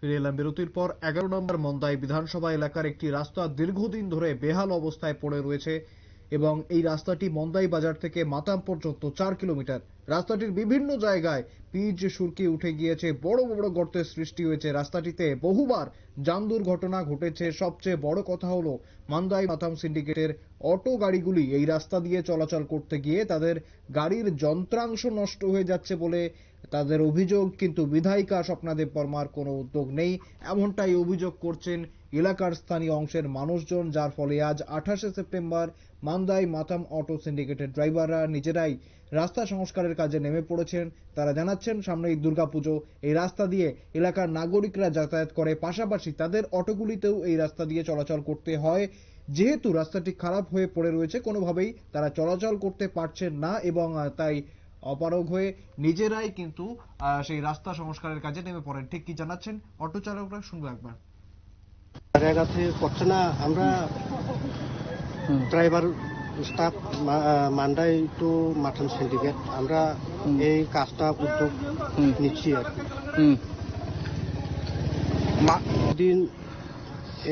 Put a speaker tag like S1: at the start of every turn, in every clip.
S1: ফিরে এলাম বিরতির পর এগারো নম্বর মন্দাই বিধানসভা এলাকার একটি রাস্তা দীর্ঘদিন ধরে বেহাল অবস্থায় পড়ে রয়েছে এবং এই রাস্তাটি মন্দাই বাজার থেকে মাতাম পর্যন্ত চার কিলোমিটার। রাস্তাটির বিভিন্ন জায়গায় পিচ সুরকি উঠে গিয়েছে। বড় বড় গর্তের সৃষ্টি হয়েছে রাস্তাটিতে। বহুবার যান দুর্ঘটনা ঘটেছে। সবচেয়ে বড় কথা হলো, মান্দাই মাতাম সিন্ডিকেটের অটো গাড়িগুলি এই রাস্তা দিয়ে চলাচল করতে গিয়ে তাদের গাড়ির যন্ত্রাংশ নষ্ট হয়ে যাচ্ছে বলে তাদের অভিযোগ। কিন্তু বিধায়িকা স্বপ্নাদেব বর্মার কোনো উদ্যোগ নেই। এমনটাই অভিযোগ করছেন এলাকার স্থানীয় অংশের মানুষজন, যার ফলে আজ আঠাশে সেপ্টেম্বর মান্দাই মাতাম অটো সিন্ডিকেটের ড্রাইভাররা নিজেরাই রাস্তা সংস্কারের কাজে নেমে পড়েছেন। তারা জানাচ্ছেন সামনেই দুর্গাপুজো। এই রাস্তা দিয়ে এলাকার নাগরিকরা যাতায়াত করে। পাশাপাশি তাদের অটোগুলিতেও এই রাস্তা দিয়ে চলাচল করতে হয়। যেহেতু রাস্তাটি খারাপ হয়ে পড়ে রয়েছে কোনোভাবেই তারা চলাচল করতে পারছেন না এবং তাই অপারগ হয়ে নিজেরাই কিন্তু আহ, সেই রাস্তা সংস্কারের কাজে নেমে পড়েন। ঠিক কি জানাচ্ছেন অটো চালকরা? শুনব একবার।
S2: জায়গাতে করছে না। আমরা ড্রাইভার স্টাফ মান্ডাই টু মাটন সিন্ডিকেট আমরা এই কাজটা উদ্যোগ নিচ্ছি আর দিন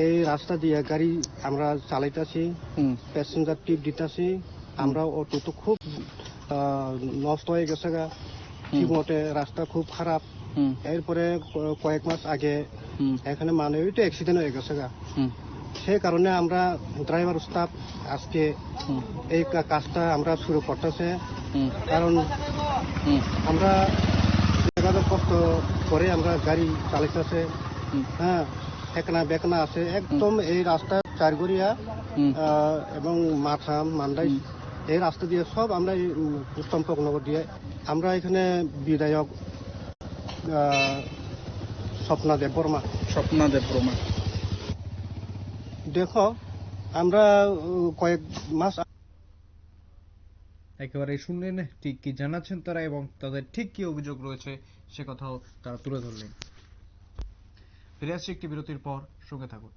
S2: এই রাস্তা দিয়ে গাড়ি আমরা চালাইতেছি প্যাসেঞ্জার টিপ দিতেছি আমরা অটো তো খুব নষ্ট হয়ে গেছে গা। ঠিক মতে রাস্তা খুব খারাপ। এরপরে কয়েক মাস আগে এখানে মানবিক অ্যাক্সিডেন্ট হয়ে গেছে গা। সেই কারণে আমরা ড্রাইভার স্টাফ আজকে এই কাজটা আমরা শুরু করতেছে। কারণ আমরা যেভাবে কষ্ট করে আমরা গাড়ি চালাইতেছে। হ্যাঁ একনা বেকনা আছে। একদম এই রাস্তা চারগড়িয়া এবং মাথা মান্দাই এই রাস্তা দিয়ে সব আমরা এই চম্পকনগর দিয়ে আমরা এখানে বিধায়ক স্বপ্না দেব বর্মা।
S3: স্বপ্না দেব রোমা
S2: দেখো, আমরা কয়েক মাস
S1: একেবারে শুনলেন, ঠিক কি জানাচ্ছেন তারা এবং তাদের ঠিক কি অভিযোগ রয়েছে, সে কথাও তারা তুলে ধরলেন। ফিরে আসছি একটি বিরতির পর, সঙ্গে থাকুন।